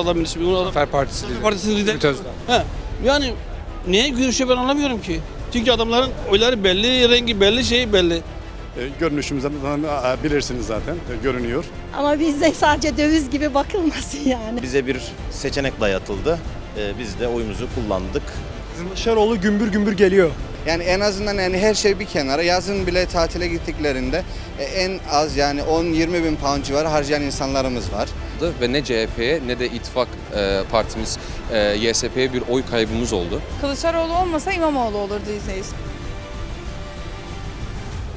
adamın ismi. Onu adam Zafer Partisi lideri. Partisi'nin lideri. Ümit Özdağ. He. Yani neye görüşüyor ben anlamıyorum ki. Çünkü adamların oyları belli, rengi belli, şeyi belli. E, Görünüşümüzden zaten e, bilirsiniz zaten e, görünüyor. Ama bizde sadece döviz gibi bakılmasın yani. Bize bir seçenek dayatıldı. Ee, biz de oyumuzu kullandık. Kılıçdaroğlu gümbür gümbür geliyor. Yani en azından yani her şey bir kenara yazın bile tatile gittiklerinde e, en az yani 10-20 bin pound civarı harcayan insanlarımız var. Ve ne CHP'ye ne de ittifak e, partimiz e, YSP'ye bir oy kaybımız oldu. Kılıçdaroğlu olmasa İmamoğlu olurdu izleyiz.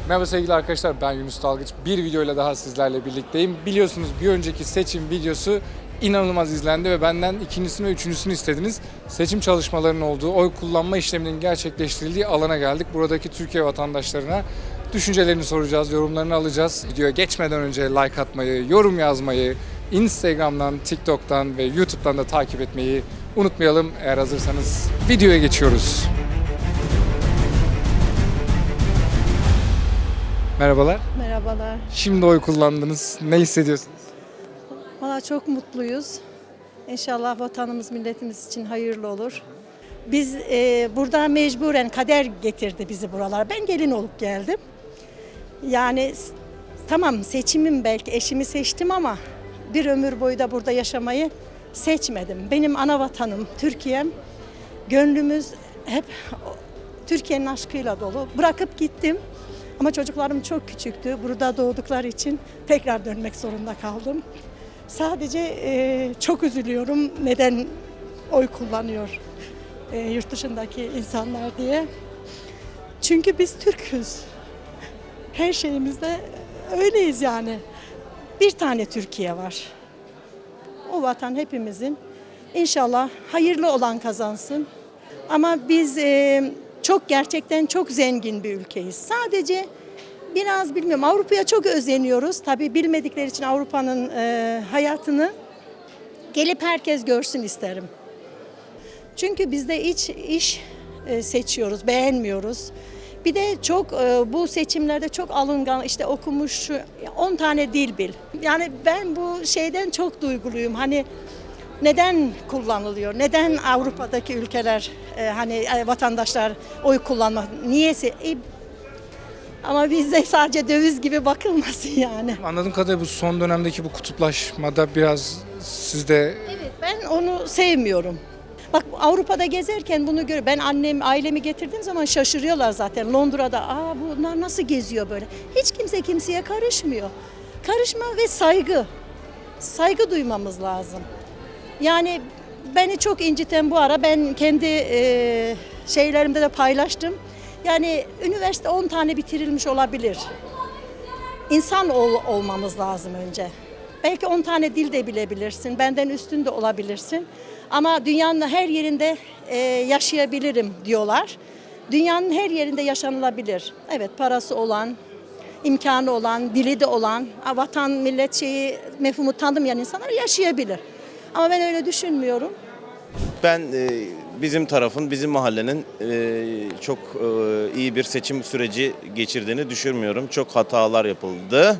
Merhaba sevgili arkadaşlar ben Yunus Dalgıç. Bir videoyla daha sizlerle birlikteyim. Biliyorsunuz bir önceki seçim videosu inanılmaz izlendi ve benden ikincisini ve üçüncüsünü istediniz. Seçim çalışmalarının olduğu, oy kullanma işleminin gerçekleştirildiği alana geldik. Buradaki Türkiye vatandaşlarına düşüncelerini soracağız, yorumlarını alacağız. Videoya geçmeden önce like atmayı, yorum yazmayı, Instagram'dan, TikTok'tan ve YouTube'dan da takip etmeyi unutmayalım. Eğer hazırsanız videoya geçiyoruz. Merhabalar. Merhabalar. Şimdi oy kullandınız. Ne hissediyorsunuz? Valla çok mutluyuz. İnşallah vatanımız, milletimiz için hayırlı olur. Biz e, burada mecburen kader getirdi bizi buralara. Ben gelin olup geldim. Yani tamam seçimim belki eşimi seçtim ama bir ömür boyu da burada yaşamayı seçmedim. Benim ana vatanım Türkiye'm. Gönlümüz hep Türkiye'nin aşkıyla dolu. Bırakıp gittim. Ama çocuklarım çok küçüktü. Burada doğdukları için tekrar dönmek zorunda kaldım. Sadece e, çok üzülüyorum neden oy kullanıyor e, yurt dışındaki insanlar diye. Çünkü biz Türk'üz. Her şeyimizde öyleyiz yani. Bir tane Türkiye var. O vatan hepimizin. İnşallah hayırlı olan kazansın. Ama biz e, çok gerçekten çok zengin bir ülkeyiz. Sadece biraz bilmiyorum Avrupa'ya çok özeniyoruz. Tabii bilmedikleri için Avrupa'nın e, hayatını gelip herkes görsün isterim. Çünkü bizde iç iş e, seçiyoruz, beğenmiyoruz. Bir de çok e, bu seçimlerde çok alıngan işte okumuş 10 tane dil bil. Yani ben bu şeyden çok duyguluyum. Hani neden kullanılıyor? Neden Avrupa'daki ülkeler e, hani e, vatandaşlar oy kullanmak niyesi? E, ama bizde sadece döviz gibi bakılmasın yani. Anladığım kadarıyla bu son dönemdeki bu kutuplaşmada biraz sizde Evet ben onu sevmiyorum. Bak Avrupa'da gezerken bunu gör. Ben annem, ailemi getirdiğim zaman şaşırıyorlar zaten. Londra'da aa bunlar nasıl geziyor böyle? Hiç kimse kimseye karışmıyor. Karışma ve saygı. Saygı duymamız lazım. Yani beni çok inciten bu ara ben kendi e, şeylerimde de paylaştım. Yani üniversite 10 tane bitirilmiş olabilir. İnsan ol, olmamız lazım önce. Belki 10 tane dil de bilebilirsin, benden üstün de olabilirsin. Ama dünyanın her yerinde e, yaşayabilirim diyorlar. Dünyanın her yerinde yaşanılabilir. Evet parası olan, imkanı olan, dili de olan, vatan, millet şeyi, mefhumu tanımayan insanlar yaşayabilir. Ama ben öyle düşünmüyorum. Ben e, bizim tarafın, bizim mahallenin e, çok e, iyi bir seçim süreci geçirdiğini düşünmüyorum. Çok hatalar yapıldı.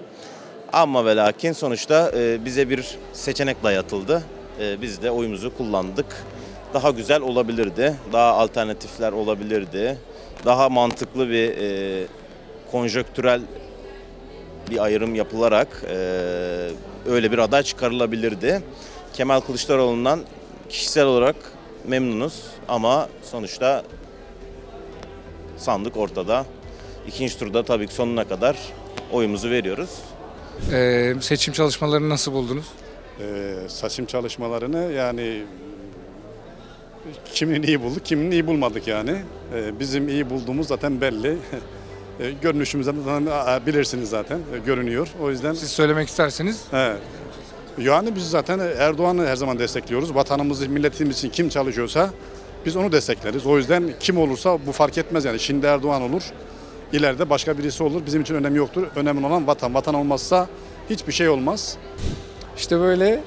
Ama ve lakin sonuçta e, bize bir seçenek dayatıldı. E, biz de oyumuzu kullandık. Daha güzel olabilirdi. Daha alternatifler olabilirdi. Daha mantıklı bir e, konjöktürel bir ayrım yapılarak e, öyle bir aday çıkarılabilirdi. Kemal Kılıçdaroğlu'ndan kişisel olarak memnunuz ama sonuçta sandık ortada. İkinci turda tabii ki sonuna kadar oyumuzu veriyoruz. e, seçim çalışmalarını nasıl buldunuz? E, Seçim çalışmalarını yani kimin iyi bulduk, kimin iyi bulmadık yani. E, Bizim iyi bulduğumuz zaten belli. E, Görünüşümüzden zaten bilirsiniz zaten e, görünüyor. O yüzden Siz söylemek isterseniz He. Yani biz zaten Erdoğan'ı her zaman destekliyoruz. Vatanımız, milletimiz için kim çalışıyorsa biz onu destekleriz. O yüzden kim olursa bu fark etmez yani. Şimdi Erdoğan olur, ileride başka birisi olur. Bizim için önemi yoktur. Önemli olan vatan. Vatan olmazsa hiçbir şey olmaz. İşte böyle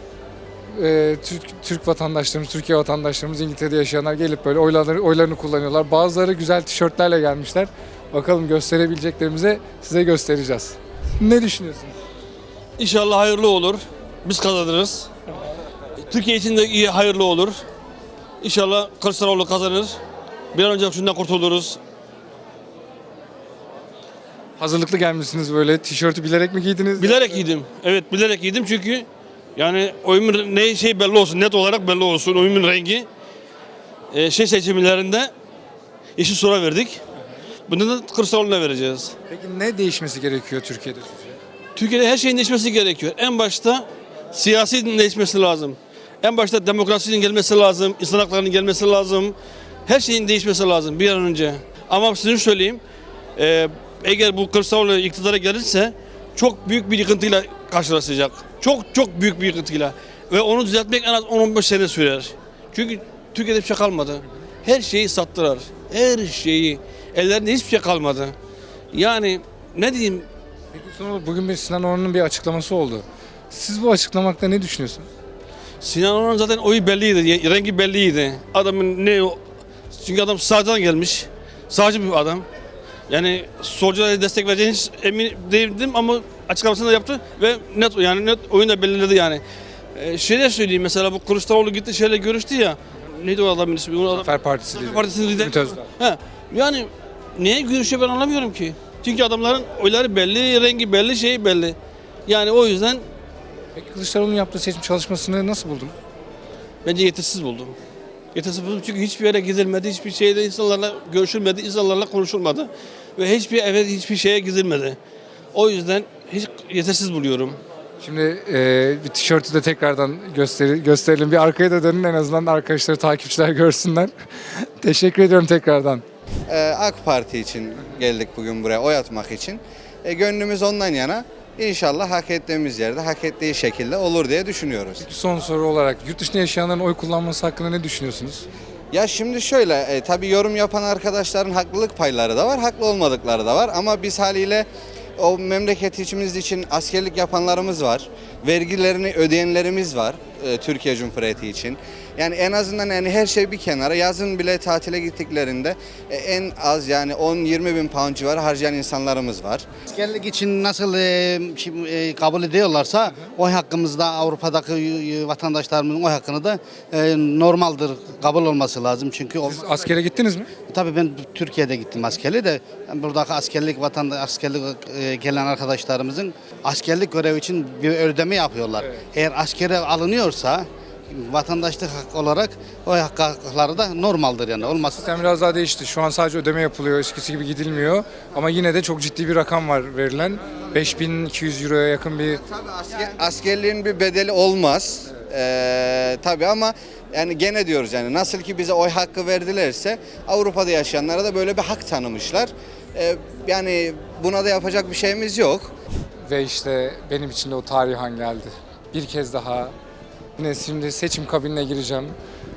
e, Türk, Türk vatandaşlarımız, Türkiye vatandaşlarımız İngiltere'de yaşayanlar gelip böyle oylarını, oylarını kullanıyorlar. Bazıları güzel tişörtlerle gelmişler. Bakalım gösterebileceklerimize size göstereceğiz. Ne düşünüyorsunuz? İnşallah hayırlı olur. Biz kazanırız. Türkiye için de iyi, hayırlı olur. İnşallah Kılıçdaroğlu kazanır. Bir an önce şundan kurtuluruz. Hazırlıklı gelmişsiniz böyle. Tişörtü bilerek mi giydiniz? Bilerek giydim. Evet bilerek giydim çünkü yani oyumun ne şey belli olsun, net olarak belli olsun oyumun rengi. Ee, şey seçimlerinde yeşil sura verdik. Bunu da Kılıçdaroğlu'na vereceğiz. Peki ne değişmesi gerekiyor Türkiye'de sizce? Türkiye'de her şeyin değişmesi gerekiyor. En başta siyasi değişmesi lazım. En başta demokrasinin gelmesi lazım, insan haklarının gelmesi lazım. Her şeyin değişmesi lazım bir an önce. Ama sizin söyleyeyim, e, eğer bu Kılıçdaroğlu iktidara gelirse çok büyük bir yıkıntıyla karşılaşacak. Çok çok büyük bir yıkıntıyla. Ve onu düzeltmek en az 10-15 sene sürer. Çünkü Türkiye'de bir şey kalmadı. Her şeyi sattılar. Her şeyi. Ellerinde hiçbir şey kalmadı. Yani ne diyeyim Peki sonra bugün bir Sinan Oğan'ın bir açıklaması oldu. Siz bu açıklamakta ne düşünüyorsunuz? Sinan Oğan'ın zaten oyu belliydi, rengi belliydi. Adamın ne. Çünkü adam sağdan gelmiş. Sağcı bir adam. Yani solculara destek vereceğini hiç emin değildim ama açıklamasını da yaptı ve net yani net oyunu da belirledi yani. Ee, şöyle söyleyeyim mesela bu Kılıçdaroğlu gitti şeyle görüştü ya. Neydi o adamın ismi? O adam, Zafer Partisi Zafer lideri. Partisi'nin lideri. Ümit Özdağ. He, yani niye görüşüyor ben anlamıyorum ki. Çünkü adamların oyları belli, rengi belli, şeyi belli. Yani o yüzden Peki Kılıçdaroğlu'nun yaptığı seçim çalışmasını nasıl buldunuz? Bence yetersiz buldum. Yetersiz buldum çünkü hiçbir yere gidilmedi, hiçbir şeyde insanlarla görüşülmedi, insanlarla konuşulmadı. Ve hiçbir eve, hiçbir şeye gidilmedi. O yüzden hiç yetersiz buluyorum. Şimdi e, bir tişörtü de tekrardan gösteri, gösterelim. Bir arkaya da dönün en azından arkadaşları, takipçiler görsünler. Teşekkür ediyorum tekrardan. Ee, AK Parti için geldik bugün buraya oy atmak için. E, gönlümüz ondan yana. İnşallah hak ettiğimiz yerde hak ettiği şekilde olur diye düşünüyoruz. Son soru olarak yurt dışında yaşayanların oy kullanması hakkında ne düşünüyorsunuz? Ya şimdi şöyle e, tabii yorum yapan arkadaşların haklılık payları da var, haklı olmadıkları da var ama biz haliyle o memleket içimiz için askerlik yapanlarımız var. Vergilerini ödeyenlerimiz var e, Türkiye Cumhuriyeti için. Yani en azından yani her şey bir kenara yazın bile tatile gittiklerinde e, en az yani 10-20 bin pound civarı harcayan insanlarımız var. Askerlik için nasıl e, şimdi, e, kabul ediyorlarsa oy hakkımızda Avrupa'daki e, vatandaşlarımızın oy hakkını da e, normaldir kabul olması lazım. Çünkü o, Siz askere gittiniz mi? tabii ben Türkiye'de gittim askerli de yani buradaki askerlik vatandaş askerlik e, gelen arkadaşlarımızın askerlik görevi için bir ödeme yapıyorlar. Eğer askere alınıyorsa vatandaşlık hak olarak oy hakları da normaldir yani olmaz. Sistem biraz daha değişti. Şu an sadece ödeme yapılıyor. Eskisi gibi gidilmiyor. Ama yine de çok ciddi bir rakam var verilen. 5200 euroya yakın bir Tabii asker, askerliğin bir bedeli olmaz. Ee, tabii ama yani gene diyoruz yani nasıl ki bize oy hakkı verdilerse Avrupa'da yaşayanlara da böyle bir hak tanımışlar. Ee, yani buna da yapacak bir şeyimiz yok. Ve işte benim için de o tarih an geldi. Bir kez daha yine şimdi seçim kabinine gireceğim.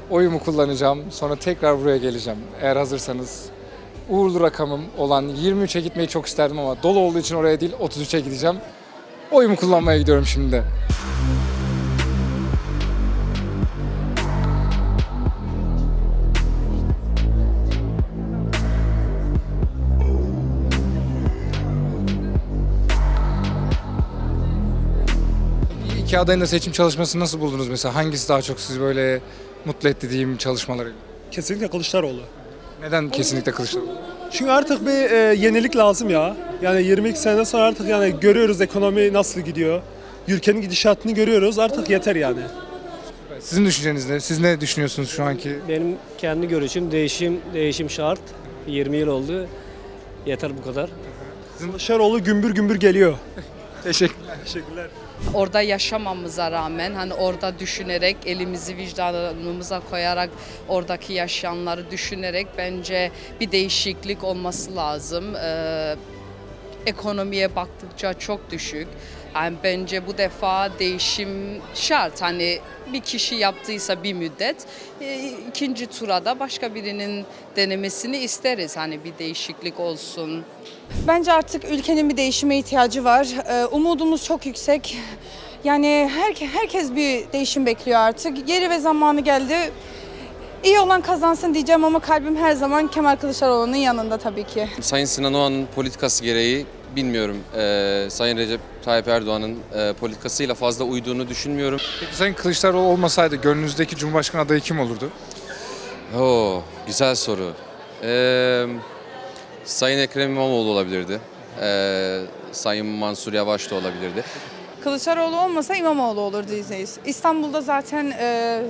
Oyumu kullanacağım. Sonra tekrar buraya geleceğim. Eğer hazırsanız uğurlu rakamım olan 23'e gitmeyi çok isterdim ama dolu olduğu için oraya değil 33'e gideceğim. Oyumu kullanmaya gidiyorum şimdi de. İki adayın da seçim çalışmasını nasıl buldunuz mesela? Hangisi daha çok sizi böyle mutlu etti diyeyim çalışmaları? Kesinlikle Kılıçdaroğlu. Neden kesinlikle Kılıçdaroğlu? Çünkü artık bir e, yenilik lazım ya. Yani 22 sene sonra artık yani görüyoruz ekonomi nasıl gidiyor. Ülkenin gidişatını görüyoruz. Artık yeter yani. Sizin düşünceniz ne? Siz ne düşünüyorsunuz şu anki? Benim kendi görüşüm değişim değişim şart. 20 yıl oldu. Yeter bu kadar. Kılıçdaroğlu gümbür gümbür geliyor. Teşekkürler. Teşekkürler. Orada yaşamamıza rağmen hani orada düşünerek elimizi vicdanımıza koyarak oradaki yaşayanları düşünerek bence bir değişiklik olması lazım. Ee, ekonomiye baktıkça çok düşük. Yani bence bu defa değişim şart. Hani bir kişi yaptıysa bir müddet e, ikinci tura da başka birinin denemesini isteriz. Hani bir değişiklik olsun. Bence artık ülkenin bir değişime ihtiyacı var. Ee, umudumuz çok yüksek. Yani her, herkes bir değişim bekliyor artık. Yeri ve zamanı geldi. İyi olan kazansın diyeceğim ama kalbim her zaman Kemal Kılıçdaroğlu'nun yanında tabii ki. Sayın Sinan Oğan'ın politikası gereği bilmiyorum. Ee, Sayın Recep Tayyip Erdoğan'ın e, politikasıyla fazla uyduğunu düşünmüyorum. Peki Sayın Kılıçdaroğlu olmasaydı gönlünüzdeki Cumhurbaşkanı adayı kim olurdu? Oo, güzel soru. Ee, Sayın Ekrem İmamoğlu olabilirdi. Ee, Sayın Mansur Yavaş da olabilirdi. Kılıçdaroğlu olmasa İmamoğlu olurdu. İstanbul'da zaten e,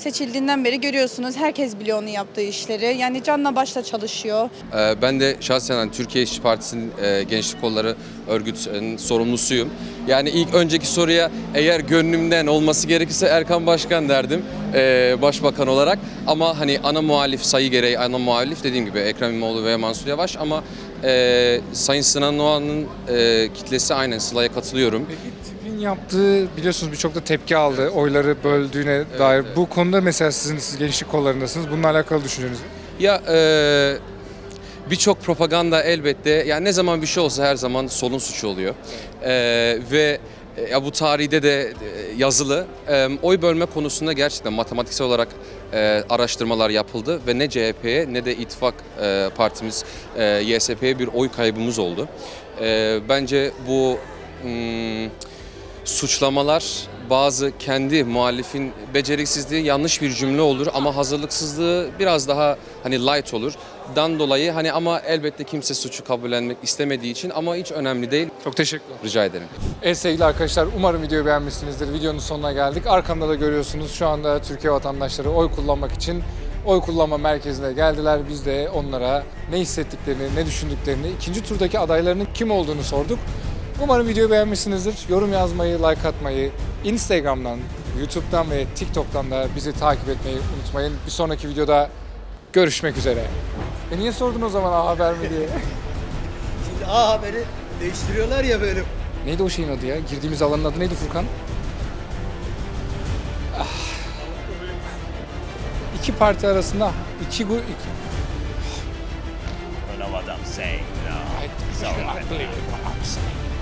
seçildiğinden beri görüyorsunuz herkes biliyor onun yaptığı işleri. Yani canla başla çalışıyor. Ee, ben de şahsen hani Türkiye İşçi Partisi'nin e, Gençlik Kolları örgütünün sorumlusuyum. Yani ilk önceki soruya eğer gönlümden olması gerekirse Erkan Başkan derdim e, başbakan olarak. Ama hani ana muhalif sayı gereği ana muhalif dediğim gibi Ekrem İmamoğlu ve Mansur Yavaş ama e, Sayın Sinan Oğan'ın e, kitlesi aynen Sıla'ya katılıyorum. Peki yaptığı biliyorsunuz birçok da tepki aldı oyları böldüğüne dair. Bu konuda mesela sizin siz gençlik kollarındasınız. Bununla alakalı düşünceniz? Ya e, birçok propaganda elbette yani ne zaman bir şey olsa her zaman solun suçu oluyor. E, ve e, ya bu tarihte de e, yazılı e, oy bölme konusunda gerçekten matematiksel olarak e, araştırmalar yapıldı ve ne CHP'ye ne de ittifak e, partimiz e, YSP'ye bir oy kaybımız oldu. E, bence bu hmm, suçlamalar bazı kendi muhalifin beceriksizliği yanlış bir cümle olur ama hazırlıksızlığı biraz daha hani light olur. Dan dolayı hani ama elbette kimse suçu kabullenmek istemediği için ama hiç önemli değil. Çok teşekkürler. Rica ederim. Evet sevgili arkadaşlar umarım videoyu beğenmişsinizdir. Videonun sonuna geldik. Arkamda da görüyorsunuz şu anda Türkiye vatandaşları oy kullanmak için oy kullanma merkezine geldiler. Biz de onlara ne hissettiklerini, ne düşündüklerini, ikinci turdaki adaylarının kim olduğunu sorduk. Umarım videoyu beğenmişsinizdir. Yorum yazmayı, like atmayı, Instagram'dan, YouTube'dan ve TikTok'tan da bizi takip etmeyi unutmayın. Bir sonraki videoda görüşmek üzere. E niye sordun o zaman A Haber mi diye? Şimdi A Haber'i değiştiriyorlar ya böyle. Neydi o şeyin adı ya? Girdiğimiz alanın adı neydi Furkan? Ah. İki parti arasında iki gu... Iki... You know what I'm saying, know. I, I believe what I'm saying.